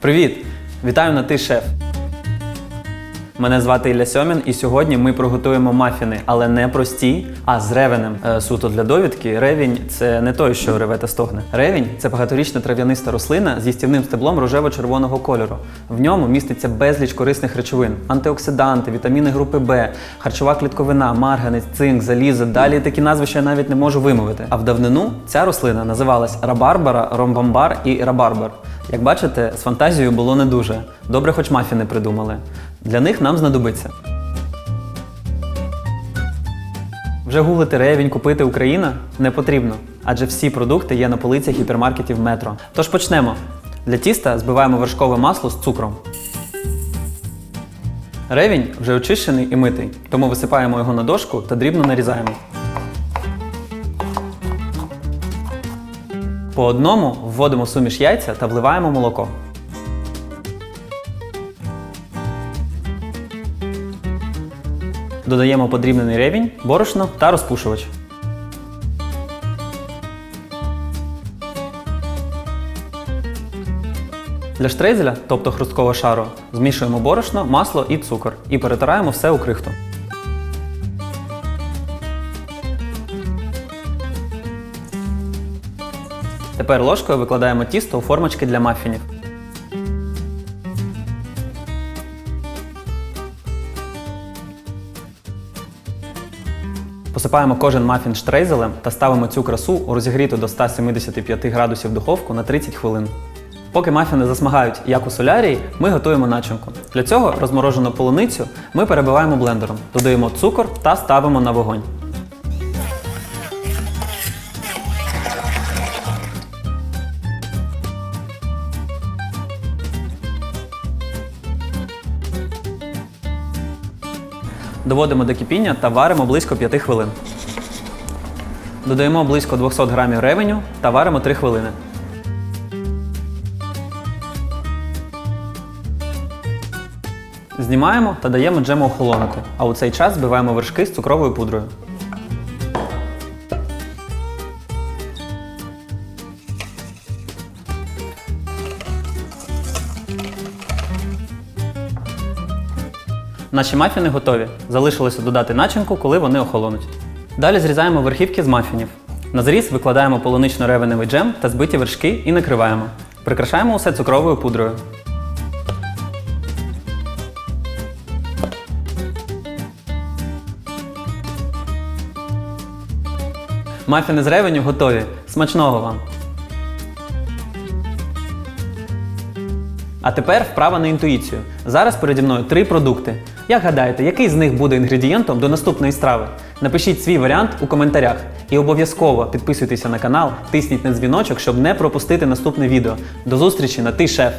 Привіт! Вітаю на ти шеф. Мене звати Ілля Сьомін, і сьогодні ми приготуємо мафіни, але не прості, а з ревенем. Е, суто для довідки. Ревінь це не той, що реве та стогне. Ревінь це багаторічна трав'яниста рослина з їстівним стеблом рожево-червоного кольору. В ньому міститься безліч корисних речовин: антиоксиданти, вітаміни групи Б, харчова клітковина, марганець, цинк, залізо. Далі такі назви, що я навіть не можу вимовити. А в давнину ця рослина називалась рабарбара, ромбамбар і рабарбар. Як бачите, з фантазією було не дуже. Добре, хоч мафіни придумали. Для них нам знадобиться. Вже гуглити ревінь купити Україна не потрібно, адже всі продукти є на полицях гіпермаркетів метро. Тож почнемо. Для тіста збиваємо вершкове масло з цукром. Ревінь вже очищений і митий, тому висипаємо його на дошку та дрібно нарізаємо. По одному вводимо суміш яйця та вливаємо молоко. Додаємо подрібнений ревінь, борошно та розпушувач. Для штрейзеля, тобто хрусткого шару, змішуємо борошно, масло і цукор і перетираємо все у крихту. Тепер ложкою викладаємо тісто у формочки для мафінів. Посипаємо кожен мафін штрейзелем та ставимо цю красу у розігріту до 175 градусів духовку на 30 хвилин. Поки мафіни засмагають, як у солярії, ми готуємо начинку. Для цього розморожену полуницю ми перебиваємо блендером, додаємо цукор та ставимо на вогонь. Доводимо до кипіння та варимо близько 5 хвилин. Додаємо близько 200 грамів ревеню та варимо 3 хвилини. Знімаємо та даємо джему охолонути, а у цей час збиваємо вершки з цукровою пудрою. Наші мафіни готові. Залишилося додати начинку, коли вони охолонуть. Далі зрізаємо верхівки з мафінів. На зріз викладаємо полунично-ревеневий джем та збиті вершки і накриваємо. Прикрашаємо усе цукровою пудрою. Мафіни з ревеню готові. Смачного вам! А тепер вправа на інтуїцію. Зараз переді мною три продукти. Як гадаєте, який з них буде інгредієнтом до наступної страви? Напишіть свій варіант у коментарях. І обов'язково підписуйтеся на канал, тисніть на дзвіночок, щоб не пропустити наступне відео. До зустрічі на ти шеф!